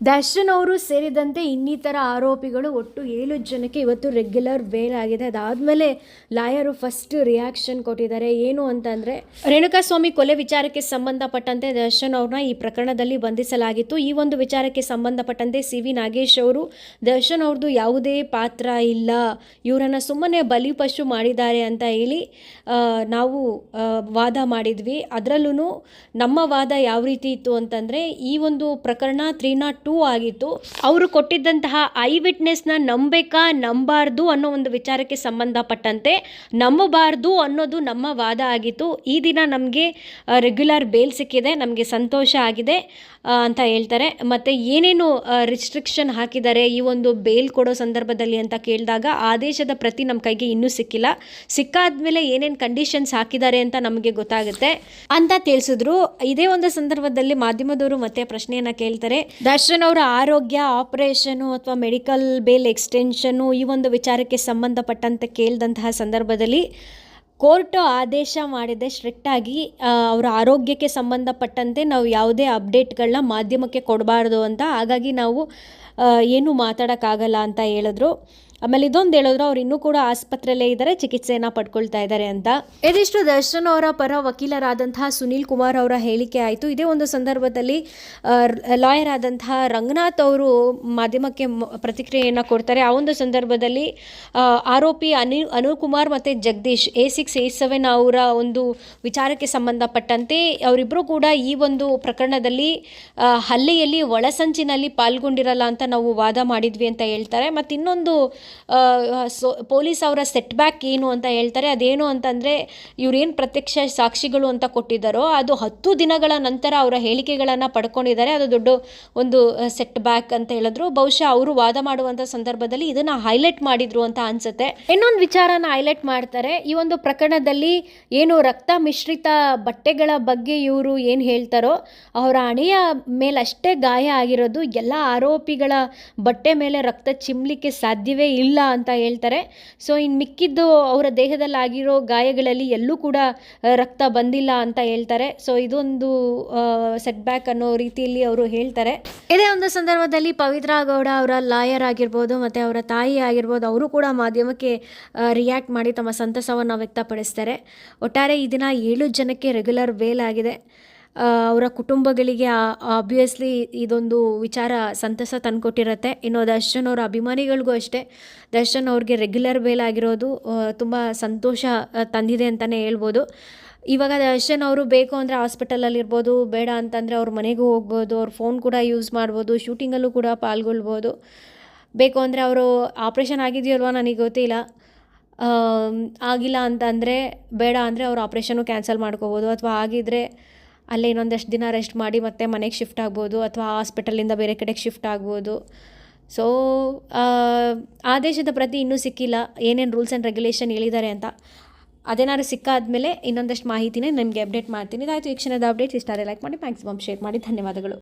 ದರ್ಶನ್ ಅವರು ಸೇರಿದಂತೆ ಇನ್ನಿತರ ಆರೋಪಿಗಳು ಒಟ್ಟು ಏಳು ಜನಕ್ಕೆ ಇವತ್ತು ರೆಗ್ಯುಲರ್ ವೇಲ್ ಆಗಿದೆ. ಅದಾದಮೇಲೆ ಲಾಯರು ಫಸ್ಟ್ ರಿಯಾಕ್ಷನ್ ಕೊಟ್ಟಿದ್ದಾರೆ. ಏನು ಅಂತಂದರೆ ರೇಣುಕಾಸ್ವಾಮಿ ಕೊಲೆ ವಿಚಾರಕ್ಕೆ ಸಂಬಂಧಪಟ್ಟಂತೆ ದರ್ಶನ್ ಅವ್ರನ್ನ ಈ ಪ್ರಕರಣದಲ್ಲಿ ಬಂಧಿಸಲಾಗಿತ್ತು. ಈ ಒಂದು ವಿಚಾರಕ್ಕೆ ಸಂಬಂಧಪಟ್ಟಂತೆ ಸಿ ವಿ ನಾಗೇಶ್ ಅವರು, ದರ್ಶನ್ ಅವ್ರದ್ದು ಯಾವುದೇ ಪಾತ್ರ ಇಲ್ಲ. ಇವರನ್ನು ಸುಮ್ಮನೆ ಬಲಿಪಶು ಮಾಡಿದ್ದಾರೆ ಅಂತ ಹೇಳಿ ನಾವು ವಾದ ಮಾಡಿದ್ವಿ. ಅದರಲ್ಲೂ ನಮ್ಮ ವಾದ ಯಾವ ರೀತಿ ಇತ್ತು ಅಂತಂದರೆ, ಈ ಒಂದು ಪ್ರಕರಣ ತ್ರೀ ನಾಟ್ ಟೂ ಆಗಿತ್ತು. ಅವರು ಕೊಟ್ಟಿದ್ದಂತಹ ಐ ವಿಟ್ನೆಸ್ನ ನಂಬೇಕಾ, ನಂಬಾರ್ದು ಅನ್ನೋ ಒಂದು ವಿಚಾರಕ್ಕೆ ಸಂಬಂಧಪಟ್ಟಂತೆ ನಂಬಬಾರ್ದು ಅನ್ನೋದು ನಮ್ಮ ವಾದ ಆಗಿತ್ತು. ಈ ದಿನ ನಮಗೆ ರೆಗ್ಯುಲರ್ ಬೇಲ್ ಸಿಕ್ಕಿದೆ, ನಮಗೆ ಸಂತೋಷ ಆಗಿದೆ ಅಂತ ಹೇಳ್ತಾರೆ. ಮತ್ತು ಏನೇನು ರಿಸ್ಟ್ರಿಕ್ಷನ್ ಹಾಕಿದ್ದಾರೆ, ಈ ಒಂದು ಬೇಲ್ ಕೊಡೋ ಸಂದರ್ಭದಲ್ಲಿ ಅಂತ ಕೇಳಿದಾಗ ಆದೇಶದ ಪ್ರತಿ ನಮ್ಮ ಕೈಗೆ ಇನ್ನೂ ಸಿಕ್ಕಿಲ್ಲ. ಸಿಕ್ಕಾದ್ಮೇಲೆ ಏನೇನು ಕಂಡೀಷನ್ಸ್ ಹಾಕಿದ್ದಾರೆ ಅಂತ ನಮಗೆ ಗೊತ್ತಾಗುತ್ತೆ. ಅಂತ ತಿಳಿಸಿದ್ರು. ಇದೇ ಒಂದು ಸಂದರ್ಭದಲ್ಲಿ ಮಾಧ್ಯಮದವರು ಮತ್ತೆ ಪ್ರಶ್ನೆಯನ್ನು ಕೇಳ್ತಾರೆ. ದರ್ಶನ್ ಅವರ ಆರೋಗ್ಯ ಆಪರೇಷನು ಅಥವಾ ಮೆಡಿಕಲ್ ಬೇಲ್ ಎಕ್ಸ್ಟೆನ್ಷನು ಈ ಒಂದು ವಿಚಾರಕ್ಕೆ ಸಂಬಂಧಪಟ್ಟಂತೆ ಕೇಳಿದಂತಹ ಸಂದರ್ಭದಲ್ಲಿ ಕೋರ್ಟು ಆದೇಶ ಮಾಡಿದೆ. ಸ್ಟ್ರಿಕ್ಟಾಗಿ ಅವರ ಆರೋಗ್ಯಕ್ಕೆ ಸಂಬಂಧಪಟ್ಟಂತೆ ನಾವು ಯಾವುದೇ ಅಪ್ಡೇಟ್ಗಳನ್ನ ಮಾಧ್ಯಮಕ್ಕೆ ಕೊಡಬಾರ್ದು ಅಂತ. ಹಾಗಾಗಿ ನಾವು ಏನೂ ಮಾತಾಡೋಕ್ಕಾಗಲ್ಲ ಅಂತ ಹೇಳಿದ್ರು. ಆಮೇಲೆ ಇದೊಂದು ಹೇಳಿದ್ರು ಅವ್ರು ಇನ್ನೂ ಕೂಡ ಆಸ್ಪತ್ರೆಯಲ್ಲೇ ಇದ್ದಾರೆ ಚಿಕಿತ್ಸೆಯನ್ನು ಪಡ್ಕೊಳ್ತಾ ಇದ್ದಾರೆ ಅಂತ. ಇದಿಷ್ಟು ದರ್ಶನ್ ಅವರ ಪರ ವಕೀಲರಾದಂತಹ ಸುನೀಲ್ ಕುಮಾರ್ ಅವರ ಹೇಳಿಕೆ ಆಯಿತು. ಇದೇ ಒಂದು ಸಂದರ್ಭದಲ್ಲಿ ಲಾಯರ್ ಆದಂತಹ ರಂಗನಾಥ್ ಅವರು ಮಾಧ್ಯಮಕ್ಕೆ ಪ್ರತಿಕ್ರಿಯೆಯನ್ನು ಕೊಡ್ತಾರೆ. ಆ ಒಂದು ಸಂದರ್ಭದಲ್ಲಿ ಆರೋಪಿ ಅನಿಲ್, ಅನುಲ್ ಕುಮಾರ್ ಮತ್ತು Jagadish, A six eight seven ಅವರ ಒಂದು ವಿಚಾರಕ್ಕೆ ಸಂಬಂಧಪಟ್ಟಂತೆ ಅವರಿಬ್ಬರು ಕೂಡ ಈ ಒಂದು ಪ್ರಕರಣದಲ್ಲಿ ಹಲ್ಲೆಯಲ್ಲಿ ಒಳಸಂಚಿನಲ್ಲಿ ಪಾಲ್ಗೊಂಡಿರಲ್ಲ ಅಂತ ನಾವು ವಾದ ಮಾಡಿದ್ವಿ ಅಂತ ಹೇಳ್ತಾರೆ. ಮತ್ತು ಇನ್ನೊಂದು ಸೊ, ಪೊಲೀಸ್ ಅವರ ಸೆಟ್ ಬ್ಯಾಕ್ ಏನು ಅಂತ ಹೇಳ್ತಾರೆ, ಅದೇನು ಅಂತಂದರೆ ಇವರೇನು ಪ್ರತ್ಯಕ್ಷ ಸಾಕ್ಷಿಗಳು ಅಂತ ಕೊಟ್ಟಿದ್ದಾರೋ, ಅದು ಹತ್ತು ದಿನಗಳ ನಂತರ ಅವರ ಹೇಳಿಕೆಗಳನ್ನು ಪಡ್ಕೊಂಡಿದ್ದಾರೆ, ಅದು ದೊಡ್ಡ ಒಂದು ಸೆಟ್ ಬ್ಯಾಕ್ ಅಂತ ಹೇಳಿದ್ರು. ಬಹುಶಃ ಅವರು ವಾದ ಮಾಡುವಂಥ ಸಂದರ್ಭದಲ್ಲಿ ಇದನ್ನು ಹೈಲೈಟ್ ಮಾಡಿದ್ರು ಅಂತ ಅನ್ಸುತ್ತೆ. ಇನ್ನೊಂದು ವಿಚಾರನ ಹೈಲೈಟ್ ಮಾಡ್ತಾರೆ, ಈ ಒಂದು ಪ್ರಕರಣದಲ್ಲಿ ಏನು ರಕ್ತ ಮಿಶ್ರಿತ ಬಟ್ಟೆಗಳ ಬಗ್ಗೆ ಇವರು ಏನು ಹೇಳ್ತಾರೋ, ಅವರ ಹಣೆಯ ಮೇಲಷ್ಟೇ ಗಾಯ ಆಗಿರೋದು, ಎಲ್ಲ ಆರೋಪಿಗಳ ಬಟ್ಟೆ ಮೇಲೆ ರಕ್ತ ಚಿಮ್ಲಿಕ್ಕೆ ಸಾಧ್ಯವೇ ಇಲ್ಲ ಅಂತ ಹೇಳ್ತಾರೆ. ಸೊ ಇನ್ನು ಮಿಕ್ಕಿದ್ದು ಅವರ ದೇಹದಲ್ಲಿ ಆಗಿರೋ ಗಾಯಗಳಲ್ಲಿ ಎಲ್ಲೂ ಕೂಡ ರಕ್ತ ಬಂದಿಲ್ಲ ಅಂತ ಹೇಳ್ತಾರೆ. ಸೊ ಇದೊಂದು ಸೆಟ್ ಬ್ಯಾಕ್ ಅನ್ನೋ ರೀತಿಯಲ್ಲಿ ಅವರು ಹೇಳ್ತಾರೆ. ಇದೇ ಒಂದು ಸಂದರ್ಭದಲ್ಲಿ ಪವಿತ್ರ ಗೌಡ ಅವರ ಲಾಯರ್ ಆಗಿರ್ಬೋದು, ಮತ್ತು ಅವರ ತಾಯಿ ಆಗಿರ್ಬೋದು, ಅವರು ಕೂಡ ಮಾಧ್ಯಮಕ್ಕೆ ರಿಯಾಕ್ಟ್ ಮಾಡಿ ತಮ್ಮ ಸಂತಸವನ್ನು ವ್ಯಕ್ತಪಡಿಸ್ತಾರೆ. ಒಟ್ಟಾರೆ ಈ ದಿನ ಏಳು ಜನಕ್ಕೆ ರೆಗ್ಯುಲರ್ ಬೇಲ್ ಆಗಿದೆ. ಅವರ ಕುಟುಂಬಗಳಿಗೆ ಆಬ್ವಿಯಸ್ಲಿ ಇದೊಂದು ವಿಚಾರ ಸಂತಸ ತಂದುಕೊಟ್ಟಿರತ್ತೆ. ಇನ್ನು ದರ್ಶನ್ ಅವರ ಅಭಿಮಾನಿಗಳಿಗೂ ಅಷ್ಟೇ. ದರ್ಶನ್ ಅವ್ರಿಗೆ ರೆಗ್ಯುಲರ್ ಬೇಲ್ ಆಗಿರೋದು ತುಂಬ ಸಂತೋಷ ತಂದಿದೆ ಅಂತಲೇ ಹೇಳ್ಬೋದು. ಇವಾಗ ದರ್ಶನ್ ಅವರು ಬೇಕು ಅಂದರೆ ಹಾಸ್ಪಿಟಲಲ್ಲಿ ಇರ್ಬೋದು, ಬೇಡ ಅಂತಂದರೆ ಅವ್ರ ಮನೆಗೂ ಹೋಗ್ಬೋದು, ಅವ್ರ ಫೋನ್ ಕೂಡ ಯೂಸ್ ಮಾಡ್ಬೋದು ಶೂಟಿಂಗಲ್ಲೂ ಕೂಡ ಪಾಲ್ಗೊಳ್ಬೋದು. ಬೇಕು ಅಂದರೆ ಅವರು ಆಪ್ರೇಷನ್ ಆಗಿದೆಯಲ್ವ ನನಗೆ ಗೊತ್ತಿಲ್ಲ. ಆಗಿಲ್ಲ ಅಂತಂದರೆ ಬೇಡ ಅಂದರೆ ಅವ್ರ ಆಪ್ರೇಷನ್ನು ಕ್ಯಾನ್ಸಲ್ ಮಾಡ್ಕೋಬೋದು. ಅಥವಾ ಆಗಿದ್ದರೆ ಅಲ್ಲೇ ಇನ್ನೊಂದಷ್ಟು ದಿನ ರೆಸ್ಟ್ ಮಾಡಿ ಮತ್ತೆ ಮನೆಗೆ ಶಿಫ್ಟ್ ಆಗ್ಬೋದು ಅಥವಾ ಹಾಸ್ಪಿಟಲಿಂದ ಬೇರೆ ಕಡೆಗೆ ಶಿಫ್ಟ್ ಆಗ್ಬೋದು. ಸೊ ಆದೇಶದ ಪ್ರತಿ ಇನ್ನೂ ಸಿಕ್ಕಿಲ್ಲ. ಏನೇನು ರೂಲ್ಸ್ ಆ್ಯಂಡ್ ರೆಗ್ಯುಲೇಷನ್ ಹೇಳಿದ್ದಾರೆ ಅಂತ ಅದೇನಾದ್ರು ಸಿಕ್ಕಾದ್ಮೇಲೆ ಇನ್ನೊಂದಷ್ಟು ಮಾಹಿತಿನೇ ನಿಮಗೆ ಅಪ್ಡೇಟ್ ಮಾಡ್ತೀನಿ. ಇದಾಯಿತು, ಈ ಕ್ಷಣದ ಅಪ್ಡೇಟ್ಸ್ ಇಷ್ಟ ಲೈಕ್ ಮಾಡಿ ಮ್ಯಾಕ್ಸಿಮಮ್ ಶೇರ್ ಮಾಡಿ. ಧನ್ಯವಾದಗಳು.